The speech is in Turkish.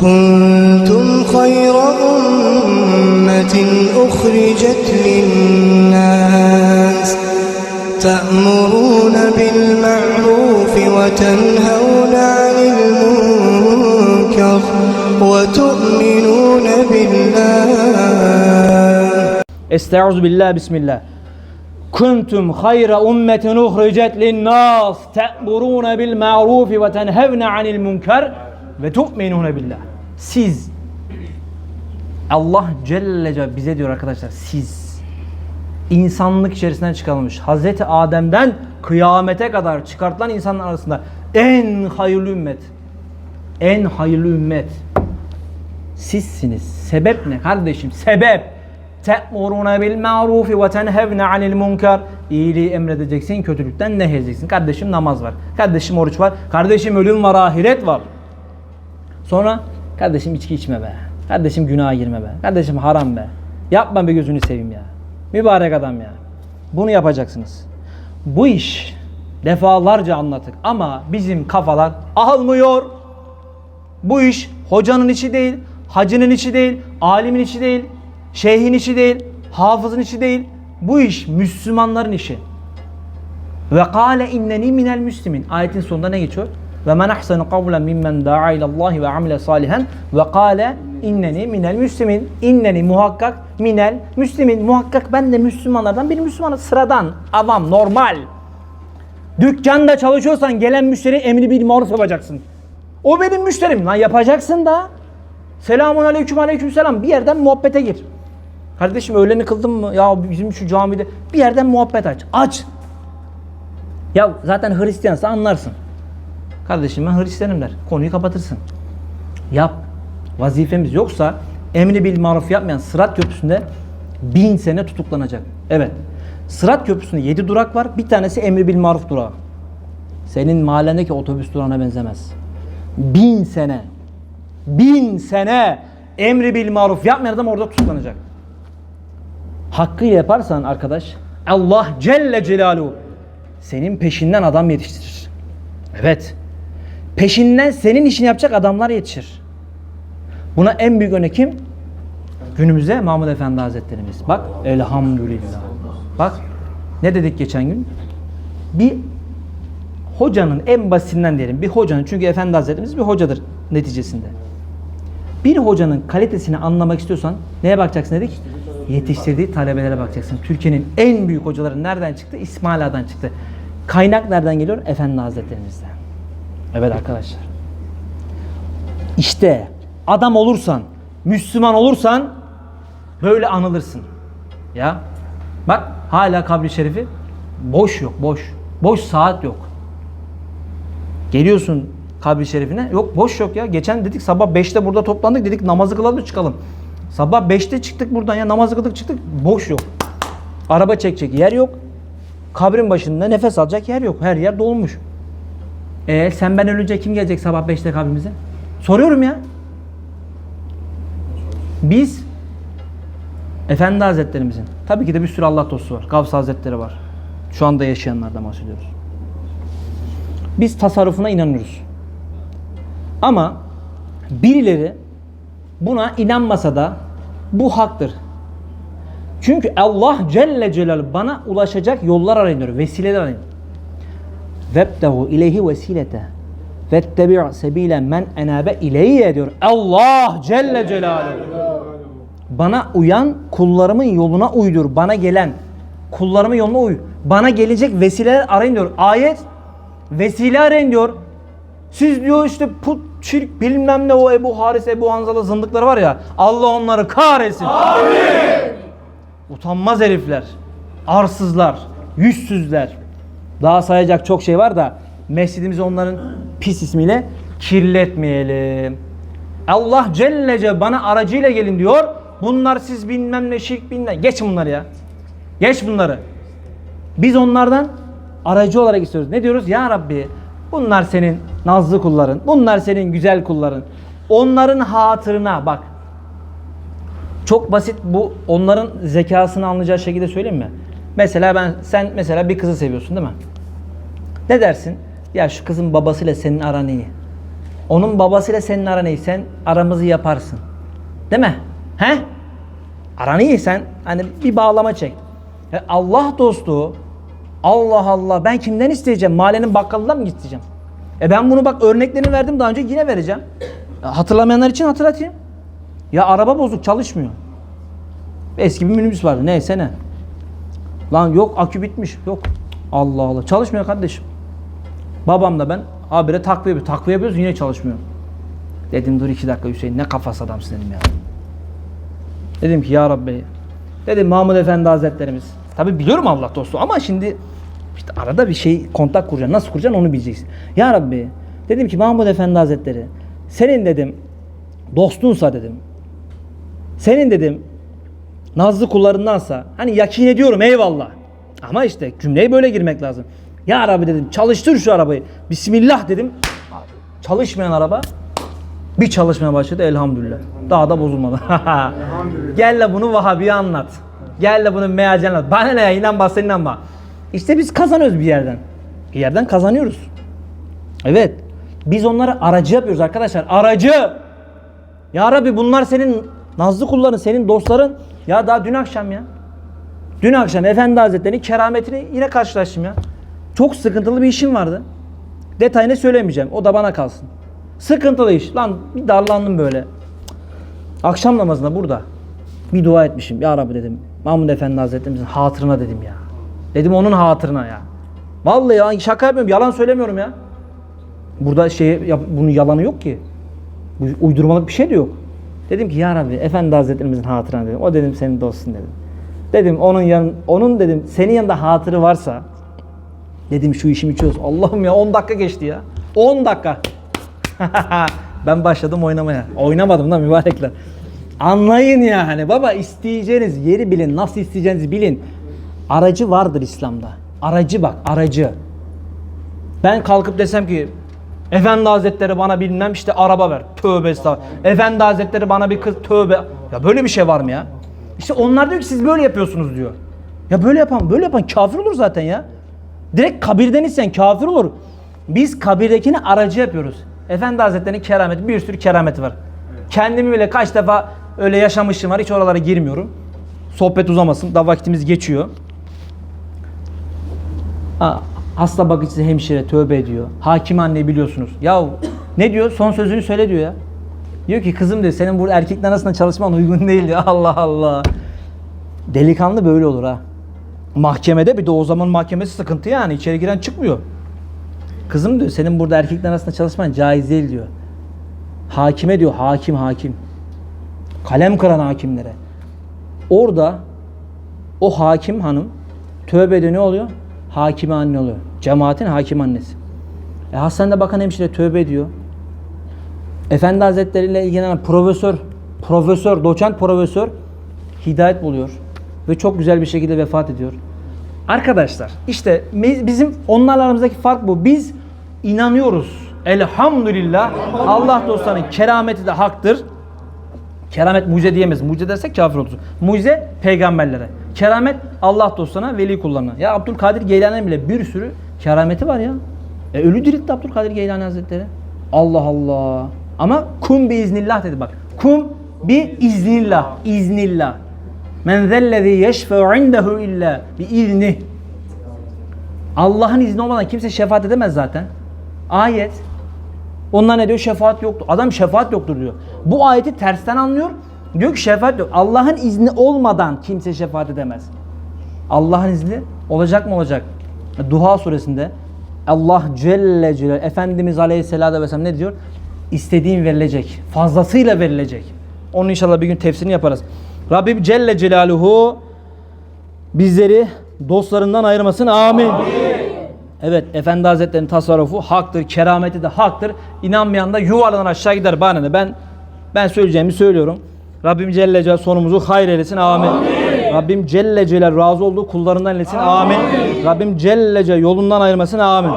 كنتم خير أمة أخرجت للناس تأمرون بالمعروف وتنهون عن المنكر وتؤمنون بالله. استعوذ بالله بسم الله. كنتم خير أمة أخرجت للناس تأمرون بالمعروف وتنهون عن المنكر وتؤمنون بالله. Siz Allah Celle Celle bize diyor arkadaşlar siz insanlık içerisinden çıkarılmış Hazreti Adem'den kıyamete kadar çıkartılan insanlar arasında en hayırlı ümmet en hayırlı ümmet sizsiniz. Sebep ne kardeşim? Sebep. Te'muruna bil ma'rufi ve tenhevne anil munkar. İyiliği emredeceksin, kötülükten nehyedeceksin. Kardeşim namaz var. Kardeşim oruç var. Kardeşim ölüm var, ahiret var. Sonra kardeşim içki içme be. Kardeşim günaha girme be. Kardeşim haram be. Yapma be gözünü seveyim ya. Mübarek adam ya. Bunu yapacaksınız. Bu iş defalarca anlattık ama bizim kafalar almıyor. Bu iş hocanın işi değil, hacının işi değil, alimin işi değil, şeyhin işi değil, hafızın işi değil. Bu iş Müslümanların işi. Ve kâle inneni minel müslimin. Ayetin sonunda ne geçiyor? Ve men ahsenu kavlen mimmen da'a ilallahi ve amile salihen ve kâle inneni minel müslimin. İnneni muhakkak minel müslimin. Muhakkak ben de Müslümanlardan bir Müslümanım. Sıradan, avam, normal. Dükkanda çalışıyorsan gelen müşteri emri bir maruf yapacaksın. O benim müşterim. Lan yapacaksın da. Selamun aleyküm aleyküm selam. Bir yerden muhabbete gir. Kardeşim öğleni kıldın mı? Ya bizim şu camide bir yerden muhabbet aç. Aç. Ya zaten Hristiyansa anlarsın. Kardeşim ben Hristiyanım der. Konuyu kapatırsın. Yap. Vazifemiz yoksa emri bil maruf yapmayan Sırat Köprüsü'nde bin sene tutuklanacak. Evet. Sırat Köprüsü'nde yedi durak var. Bir tanesi emri bil maruf durağı. Senin mahallendeki otobüs durağına benzemez. Bin sene. Bin sene emri bil maruf yapmayan adam orada tutuklanacak. Hakkıyla yaparsan arkadaş Allah Celle Celaluhu senin peşinden adam yetiştirir. Evet. Peşinden senin işini yapacak adamlar yetişir. Buna en büyük örnek kim? Günümüzde Mahmud Efendi Hazretlerimiz. Bak elhamdülillah. Bak ne dedik geçen gün? Bir hocanın en basitinden diyelim. Bir hocanın çünkü Efendi Hazretlerimiz bir hocadır neticesinde. Bir hocanın kalitesini anlamak istiyorsan neye bakacaksın dedik? Yetiştirdiği talebelere bakacaksın. Türkiye'nin en büyük hocaları nereden çıktı? İsmail Ağa'dan çıktı. Kaynak nereden geliyor? Efendi Hazretlerimizden. Evet arkadaşlar. İşte adam olursan, Müslüman olursan böyle anılırsın. Ya bak hala kabri şerifi boş yok boş. Boş saat yok. Geliyorsun kabri şerifine. Yok boş yok ya. Geçen dedik sabah 5'te burada toplandık dedik namazı kılalım çıkalım. Sabah 5'te çıktık buradan ya namazı kıldık çıktık. Boş yok. Araba çekecek yer yok. Kabrin başında nefes alacak yer yok. Her yer dolmuş. E sen ben ölünce kim gelecek sabah 5'te kabrimize? Soruyorum ya. Biz Efendi Hazretlerimizin tabii ki de bir sürü Allah dostu var. Gavs Hazretleri var. Şu anda yaşayanlardan bahsediyoruz. Biz tasarrufuna inanıyoruz. Ama birileri buna inanmasa da bu haktır. Çünkü Allah Celle Celaluhu bana ulaşacak yollar arayın diyor. Vesileler arayın. Vebtehu ileyhi vesilete. Vettebi' sebile men enabe ileyye diyor. Allah Celle Celaluhu. Bana uyan kullarımın yoluna uydur. Bana gelen kullarımın yoluna uy. Bana gelecek vesileler arayın diyor. Ayet vesile arayın diyor. Siz diyor işte put, şirk bilmem ne o Ebu Haris, Ebu Hanzala zındıkları var ya. Allah onları kahretsin. Amin. Utanmaz herifler. Arsızlar. Yüzsüzler. Daha sayacak çok şey var da mescidimizi onların pis ismiyle kirletmeyelim. Allah Celle Celle bana aracıyla gelin diyor. Bunlar siz bilmem ne şirk bilmem. Geç bunları ya. Geç bunları. Biz onlardan aracı olarak istiyoruz. Ne diyoruz? Ya Rabbi bunlar senin nazlı kulların. Bunlar senin güzel kulların. Onların hatırına bak. Çok basit bu onların zekasını anlayacağı şekilde söyleyeyim mi? Mesela ben sen mesela bir kızı seviyorsun değil mi? Ne dersin? Ya şu kızın babasıyla senin aran iyi. Onun babasıyla senin aran iyi. Sen aramızı yaparsın. Değil mi? He? Aran iyi sen hani bir bağlama çek. E Allah dostu Allah Allah ben kimden isteyeceğim? Mahallenin bakkalından mı isteyeceğim? E ben bunu bak örneklerini verdim daha önce yine vereceğim. Hatırlamayanlar için hatırlatayım. Ya araba bozuk çalışmıyor. Eski bir minibüs vardı neyse ne. Lan yok akü bitmiş yok. Allah Allah çalışmıyor kardeşim. Babam da ben habire takviye yapıyoruz. Takviye yapıyoruz yine çalışmıyor. Dedim dur iki dakika Hüseyin ne kafası adamsın dedim ya. Dedim ki ya Rabbi. Dedim Mahmud Efendi Hazretlerimiz. Tabi biliyorum Allah dostu ama şimdi işte arada bir şey kontak kuracaksın. Nasıl kuracaksın onu bileceksin. Ya Rabbi. Dedim ki Mahmud Efendi Hazretleri. Senin dedim dostunsa dedim. Senin dedim nazlı kullarındansa hani yakin ediyorum eyvallah. Ama işte cümleye böyle girmek lazım. Ya Rabbi dedim çalıştır şu arabayı. Bismillah dedim. Çalışmayan araba bir çalışmaya başladı elhamdülillah. Daha da bozulmadı. Gel de bunu Vahabi'ye anlat. Gel de bunu mealci anlat. Bana ne ya inanma sen inanma. İşte biz kazanıyoruz bir yerden. Bir yerden kazanıyoruz. Evet. Biz onları aracı yapıyoruz arkadaşlar. Aracı. Ya Rabbi bunlar senin nazlı kulların, senin dostların. Ya daha dün akşam ya. Dün akşam Efendi Hazretleri'nin kerametini yine karşılaştım ya. Çok sıkıntılı bir işim vardı. Detayını söylemeyeceğim. O da bana kalsın. Sıkıntılı iş. Lan bir darlandım böyle. Akşam namazında burada bir dua etmişim. Ya Rabbi dedim. Mahmud Efendi Hazretlerimizin hatırına dedim ya. Dedim onun hatırına ya. Vallahi ya şaka yapmıyorum. Yalan söylemiyorum ya. Burada şey bunun yalanı yok ki. Bu uydurmalık bir şey de yok. Dedim ki ya Rabbi Efendi Hazretlerimizin hatırına dedim. O dedim senin dostun dedim. Dedim onun yan, onun dedim senin yanında hatırı varsa dedim şu işimi çöz. Allah'ım ya 10 dakika geçti ya. 10 dakika. ben başladım oynamaya. Oynamadım da mübarekler. Anlayın yani baba isteyeceğiniz yeri bilin. Nasıl isteyeceğinizi bilin. Aracı vardır İslam'da. Aracı bak aracı. Ben kalkıp desem ki Efendi Hazretleri bana bilmem işte araba ver. Tövbe estağfurullah. Efendi Hazretleri bana bir kız tövbe. Ya böyle bir şey var mı ya? İşte onlar diyor ki siz böyle yapıyorsunuz diyor. Ya böyle yapan böyle yapan kafir olur zaten ya. Direkt kabirden isen kafir olur. Biz kabirdekini aracı yapıyoruz. Efendi Hazretleri'nin kerameti bir sürü kerameti var. Kendimi bile kaç defa öyle yaşamışım var hiç oralara girmiyorum. Sohbet uzamasın da vaktimiz geçiyor. Ha, hasta bakıcısı hemşire tövbe ediyor. Hakim anne biliyorsunuz. Ya ne diyor? Son sözünü söyle diyor ya. Diyor ki kızım diyor senin burada erkekler arasında çalışman uygun değil diyor. Allah Allah. Delikanlı böyle olur ha. Mahkemede bir de o zaman mahkemesi sıkıntı yani. içeri giren çıkmıyor. Kızım diyor senin burada erkekler arasında çalışman caiz değil diyor. Hakime diyor hakim hakim. Kalem kıran hakimlere. Orada o hakim hanım tövbede ne oluyor? Hakime anne oluyor. Cemaatin hakim annesi. E hastanede bakan hemşire tövbe ediyor. Efendi Hazretleri ile ilgilenen profesör, profesör, doçent profesör hidayet buluyor. Ve çok güzel bir şekilde vefat ediyor. Arkadaşlar işte biz- bizim onlarla aramızdaki fark bu. Biz inanıyoruz. Elhamdülillah Allah dostlarının kerameti de haktır. Keramet mucize diyemez. Mucize dersek kafir oluruz. Mucize peygamberlere. Keramet Allah dostlarına, veli kullarına. Ya Abdülkadir Geylani'nin bile bir sürü kerameti var ya. E ölü diritti Abdülkadir Geylani Hazretleri. Allah Allah. Ama kum bi iznillah dedi bak. Kum bi iznillah. İznillah. Men zellezî yeşfe'u indehu illa bi izni. Allah'ın izni olmadan kimse şefaat edemez zaten. Ayet. Onlar ne diyor? Şefaat yoktur. Adam şefaat yoktur diyor. Bu ayeti tersten anlıyor. Diyor ki şefaat yok. Allah'ın izni olmadan kimse şefaat edemez. Allah'ın izni olacak mı olacak? Duha suresinde Allah Celle Celaluhu Efendimiz Aleyhisselatü Vesselam ne diyor? İstediğin verilecek. Fazlasıyla verilecek. Onu inşallah bir gün tefsirini yaparız. Rabbim Celle Celaluhu bizleri dostlarından ayırmasın. Amin. Evet Efendi Hazretleri'nin tasarrufu haktır, kerameti de haktır. İnanmayan da yuvarlanır aşağı gider bana ne? Ben ben söyleyeceğimi söylüyorum. Rabbim Celle Celal sonumuzu hayır eylesin. Amin. Rabbim Celle Celal razı olduğu kullarından eylesin. Amin. Rabbim Celle Celal yolundan ayırmasın. Amin.